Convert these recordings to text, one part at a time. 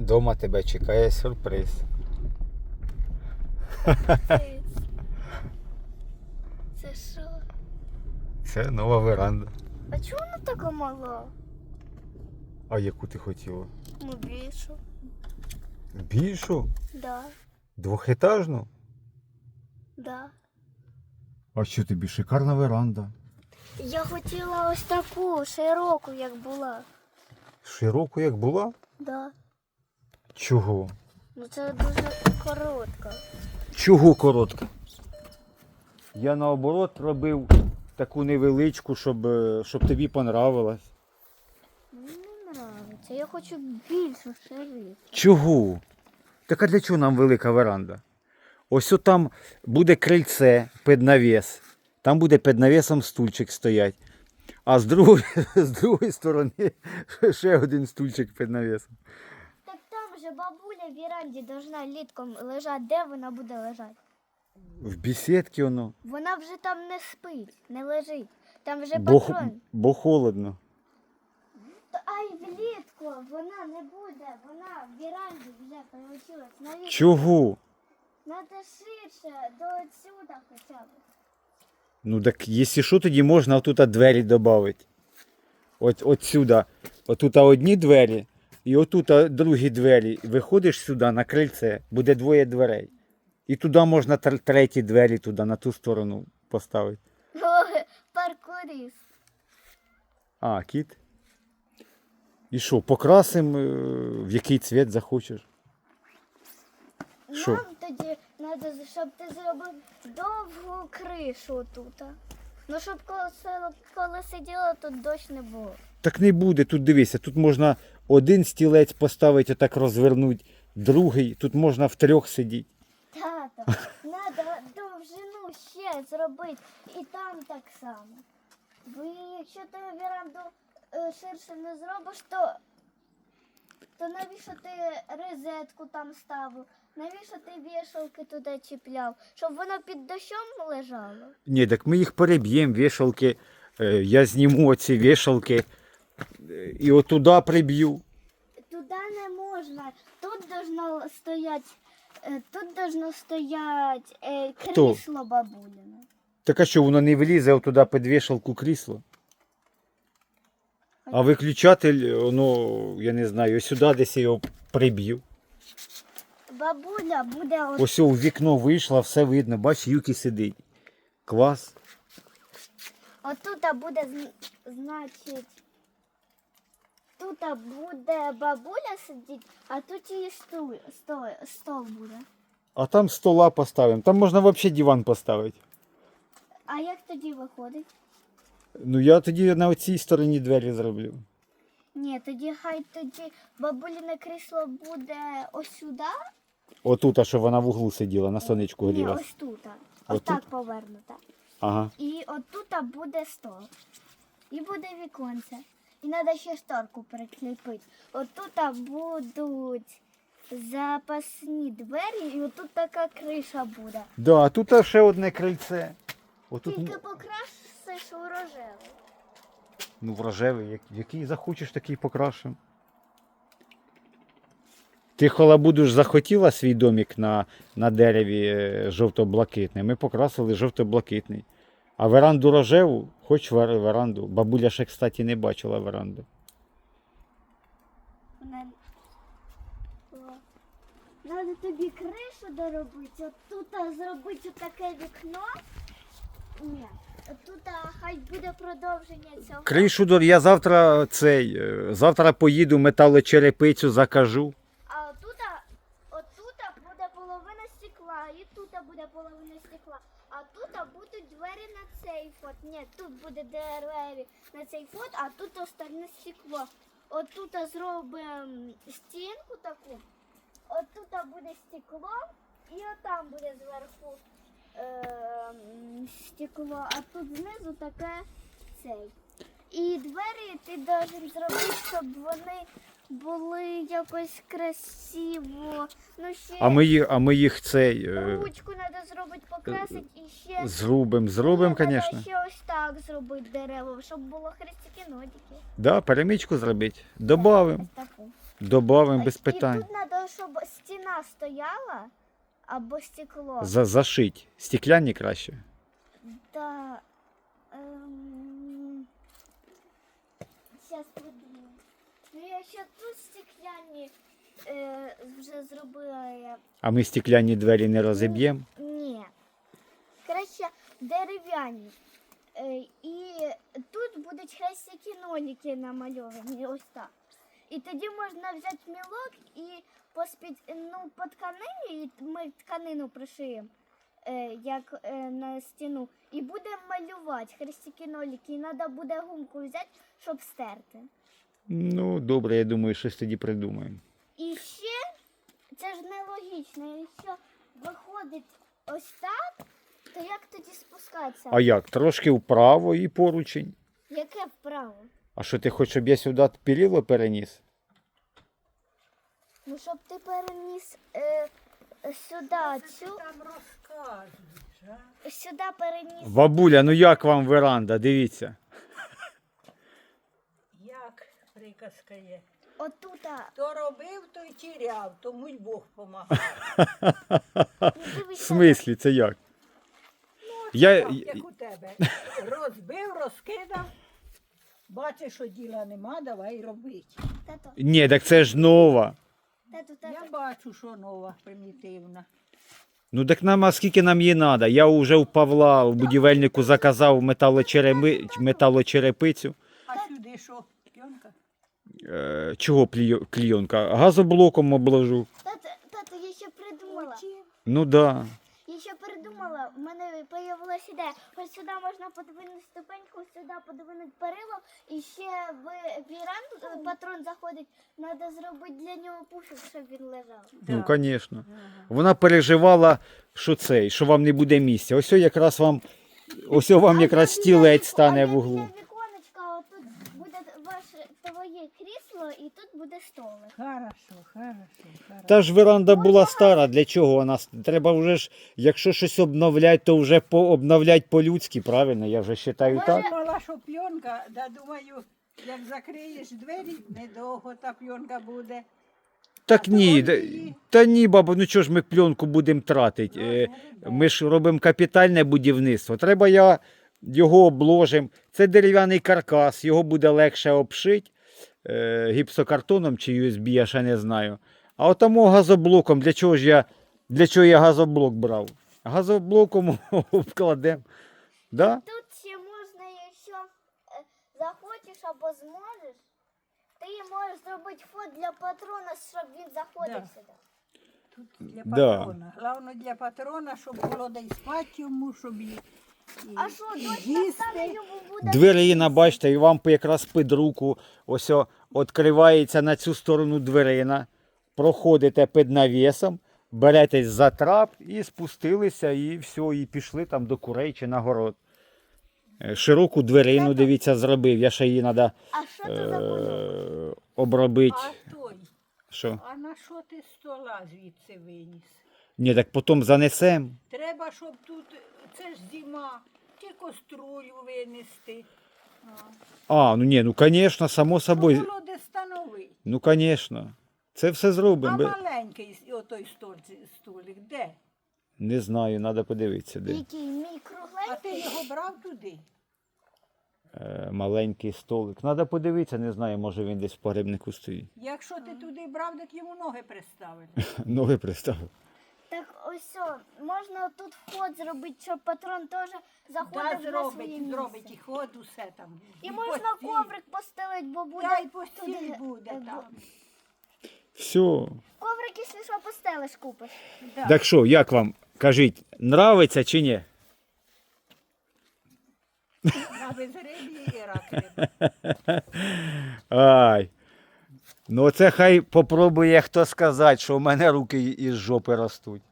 Дома тебе чекає сюрприз. Це, що? Це нова веранда. А чому вона така мала? А яку ти хотіла? Ну більшу. Більшу? Да, Двохетажну? да. А що тобі шикарна веранда? Я хотіла ось таку широку, як була. Широку як була? Да. Чого? Ну це дуже коротка. Чого коротка? Я наоборот робив таку невеличку, щоб, е, щоб тобі понравилось. Мені не подобається. Я хочу більшу ширину. Чого? Так а для чого нам велика веранда? Ось там буде крильце під навіс. Там буде під навісом стульчик стоять. А з другої, з другої сторони ще один стульчик під навісом. Так же бабуля в віранді должна літком лежати. Де вона буде лежати? В бесідці воно. Вона вже там не спить, не лежить. Там вже Бо, патрон. бо холодно. А й влітку вона не буде, вона в віранді вже получилась. Навіть Чого? Надо ширше, до отсюда хоча б. Ну так, якщо що, тоді можна отут двері додати. От, от сюди. Отут одні двері, і отут другі двері. Виходиш сюди на крильце, буде двоє дверей. І туди можна тр- треті двері туди, на ту сторону поставити. Ой, паркуріст. А, кіт. І що, покрасимо, е, в який цвіт захочеш? Що? Нам тоді треба, щоб ти зробив довгу кришу тут. Ну, щоб коли, коли сиділа, тут дощ не було. Так не буде, тут дивися, тут можна один стілець поставити, отак розвернути, другий, тут можна в трьох сидіти. Тато, треба довжину ще зробити. І там так само. Бо якщо ти віранду е, ширше не зробиш, то, то навіщо ти розетку там ставив? Навіщо ти вішалки туди чіпляв? Щоб воно під дощом лежало? Ні, так ми їх переб'ємо, вішалки. Е, Я зніму оці вішалки і отуда приб'ю. Туди не можна. Тут должно стоять, е, тут должно стоять е, Хто? крісло бабуліне. Так а що, воно не влізе отуда під вішалку крісло? А виключатель, воно, я не знаю, ось сюди десь я його приб'ю. Бабуля буде от Ось у вікно вийшла, все видно, бач, Юкі сидить. Клас. Отут буде, зн- значить, тут буде бабуля сидіти, а тут її стул, стол, стол буде. А там стола поставимо. Там можна взагалі диван поставити. А як тоді виходить? Ну я тоді на оцій стороні двері зроблю. Ні, тоді хай тоді бабуліне крісло буде ось сюди. Отут, а що вона в углу сиділа, на сонечку Ні, грілась. ось тут. Ось так повернута. Ага. І отут буде стол. І буде віконце. І треба ще шторку прикріпити. Отут будуть запасні двері, і отут така криша буде. Да, а тут ще одне крильце. Отут, Тільки покрасиш у рожевий. ну, в рожевий, як- який захочеш, такий покрашем. Ти халабуду захотіла свій домик на, на дереві е, жовто-блакитний. Ми покрасили жовто-блакитний. А веранду рожеву, хоч вер- веранду. Бабуля ще, кстати, не бачила веранду. Треба тобі кришу доробити, отут зробити таке вікно. Ні, тут хай буде продовження цього. Кришу дор, я завтра цей, е, завтра поїду металочерепицю закажу. А отут, отут буде половина стекла, і тут буде половина стекла. А тут будуть двері на цей фот. Ні, тут буде двері на цей фот, а тут остальне стекло. Отут зробимо стінку таку. Отут буде стекло, і отам буде зверху ем, стекло, а тут знизу таке цей. І двері ти должен зробити, щоб вони були якось красиво. Ну ще А ми їх, а ми їх цей е, ручку треба зробити, покрасити і ще зробимо, зробимо, Ні, надо звісно. ще ось так зробити дерево, щоб було хрестики нодики. Да, перемічку зробити. Добавимо. Ось таку. Добавимо без І питань. тут треба, щоб стіна стояла або стекло. За, зашить. Стекляні краще. Да. Ем... Сейчас подумаю. Ну я ще тут стекляні е, вже зробила я. А ми стекляні двері не розіб'ємо. Ні. Краще дерев'яні. Е, і тут будуть хрестики ноліки намальовані, ось так. І тоді можна взяти мілок і поспід, ну, по тканині, і ми тканину пришиємо, е, як е, на стіну, і будемо малювати хрестики ноліки. І треба буде гумку взяти, щоб стерти. Ну, добре, я думаю, щось тоді придумаємо. І ще це ж нелогічно, якщо виходить ось так, то як тоді спускатися? А як? Трошки вправо і поручень. Яке вправо? А що ти хочеш, щоб я сюди перило переніс? Ну, щоб ти переніс е, сюди, цю, Там розказуєш, а? сюди переніс. Бабуля, ну як вам веранда? Дивіться. Як приказка є. Отута. Хто робив, той тіряв, тому й Бог помагав. Ну, В смислі, це як? Я, Так, як у тебе. Розбив, розкидав. Бачиш, що діла нема, давай робити. Тато, Ні, так це ж нова. тато, Я тато. бачу, що нова, примітивна. Ну так нам, а скільки нам її треба? Я вже у Павла, у будівельнику заказав металочереми... металочерепицю. А сюди що? Е, чого клійонка? Газоблоком обложу. Тато, тато, я ще придумала. Ну да. Я ще придумала, в мене появилась ідея. Ось сюди можна подвинути ступеньку, сюди подвинути перило, і ще в віранду е, патрон заходить. Треба зробити для нього пуфік, щоб він лежав. Ну, звісно. Вона переживала, що цей, що вам не буде місця. Ось якраз вам, ось вам якраз стілець стане в углу отут буде ваше твоє крісло і тут буде столик. Хорошо, хорошо, хорошо. Та ж веранда була стара, для чого вона? с- Треба вже ж, якщо щось обновляти, то вже пообновляти по-людськи, правильно? Я вже вважаю Може, так. Думала, що п'янка, да думаю, як закриєш двері, недовго та п'янка буде. Так а ні, та, та ні, бабу, ну чого ж ми пленку будемо тратити? Е, Ми ж робимо капітальне будівництво. Треба я його обложим. Це дерев'яний каркас, його буде легше обшити е, гіпсокартоном чи USB, я ще не знаю. А отому газоблоком, для чого ж я, для чого я газоблок брав? Газоблоком обкладемо. Да? Тут ще можна, якщо е, захочеш або зможеш, ти можеш зробити вход для патрона, щоб він заходив Да. сюди. Тут для Да. патрона. Головне для патрона, щоб було де й спати йому, щоб і, А що, їсти. буде? Бачите, і вам якраз під руку ось о, відкривається на цю сторону дверина, проходите під навісом, беретесь за трап і спустилися, і все, і пішли там до курей чи на город. Е, Широку дверину, дивіться, зробив. Я ще її треба е, обробити. А той, Що? а на що ти стола звідси виніс? Ні, так потім занесем. Треба, щоб тут, це ж зима, чи каструлю винести. А, ну ні, ну звісно, само собою. було де. Ну, звісно. Це все зробимо. А Бе- маленький отой столь- столик, де? Не знаю, треба подивитися, де. Який мій А кругленький? ти його брав туди? Е, маленький столик. Треба подивитися, не знаю, може він десь в погребнику стоїть. Якщо ти туди брав, так йому ноги приставили. Ноги приставив. Так ось о, можна тут вход зробити, щоб патрон теж Да, заходив на своє зробить, зробить і ход, усе там. І можна постіль. коврик постелити, бо буде Та й постіль туди, буде там. Все. Коврик, якщо що, постелиш купиш. Да. Так що, як вам? Кажіть, нравиться чи ні? На безриб'ї і раки. Ай. Ну це хай попробує хто сказати, що у мене руки із жопи ростуть.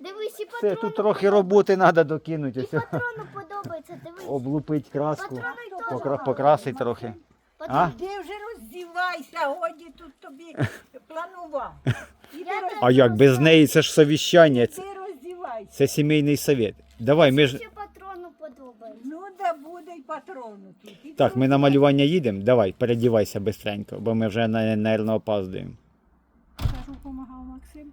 Дивись, і Це патрону, тут трохи роботи треба докинути. і Ось, патрону подобається, дивись. облупить краску, теж покра- гарно. покрасить трохи. А? Ти вже роздівайся, годі тут тобі планував. Іди роз- А як без неї це ж совіщання, це, Ти роздівайся. це сімейний совет. Давай, ми ж. Ще патрону. Ну, тут. І Так, ми на малювання їдемо. Давай, передівайся бистренько, бо ми вже, напевно, опаздуємо. Кажу, допомагав Максим.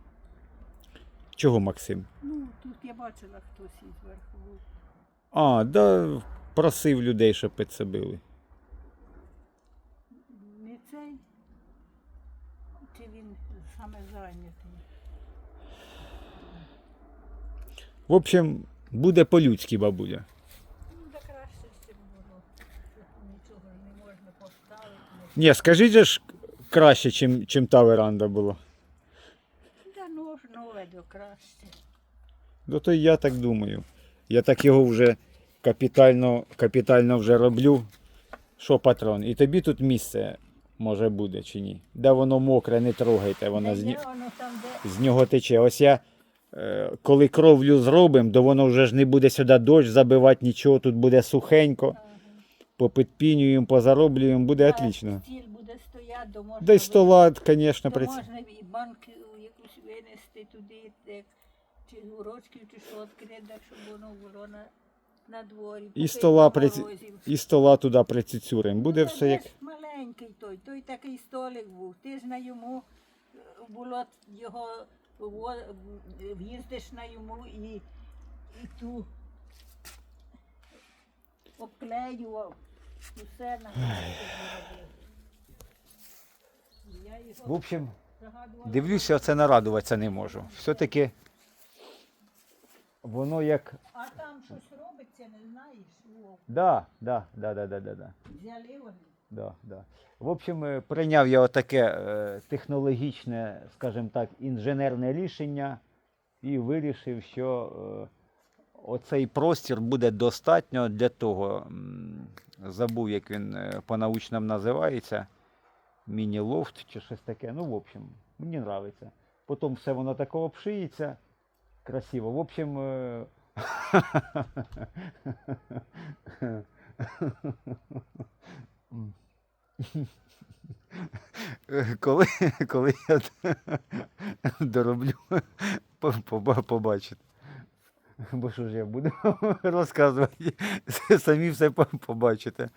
Чого, Максим? Ну, тут я бачила хтось із верху. А, да, просив людей, щоб підсобили. Не цей. Чи він саме зайнятий? В общем, буде по-людськи, бабуля. Ну, да краще з цим було. Тут Нічого ж не можна поставити. Ні, скажіть же ж краще, чим, чим та веранда була. Да нож нове до краще. Ну то й я так думаю. Я так його вже капітально, капітально вже роблю. Що патрон? І тобі тут місце може буде чи ні? Де воно мокре, не трогайте, воно з, ні- воно там, де з нього тече. Ось я, е, коли кровлю зробимо, то воно вже ж не буде сюди дощ забивати, нічого, тут буде сухенько. Попідпінюємо, позароблюємо, буде отлично. Стіль буде стояти, до можна Десь ви- стола, звісно, то можна і банки якусь винести туди, як, чи урочків, чи що відкрити, так, щоб воно було на, на дворі. І стола при... морозів. і стола туди прицюцюримо. Буде Ну, все як. де Маленький той, той такий столик був. Ти ж на йому е, було його во- в'їздиш на йому і, і ту обклеював. Усе на В общем, дивлюся, оце нарадуватися не можу. Все-таки воно як. А там щось робиться, не знаєш? Да, да, да, да, да, да. взяли вони. Да, да. В общем, е, прийняв я отаке е, технологічне, скажімо так, інженерне рішення і вирішив, що е, оцей простір буде достатньо для того. Забув, як він е, по-научному називається. Міні-лофт чи щось таке. Ну, в общем, мені подобається. Потім все воно таке обшиється. Красиво. В общем. е, Коли, коли я дороблю, по- побачите. Бо що ж я буду розказувати, самі все побачите.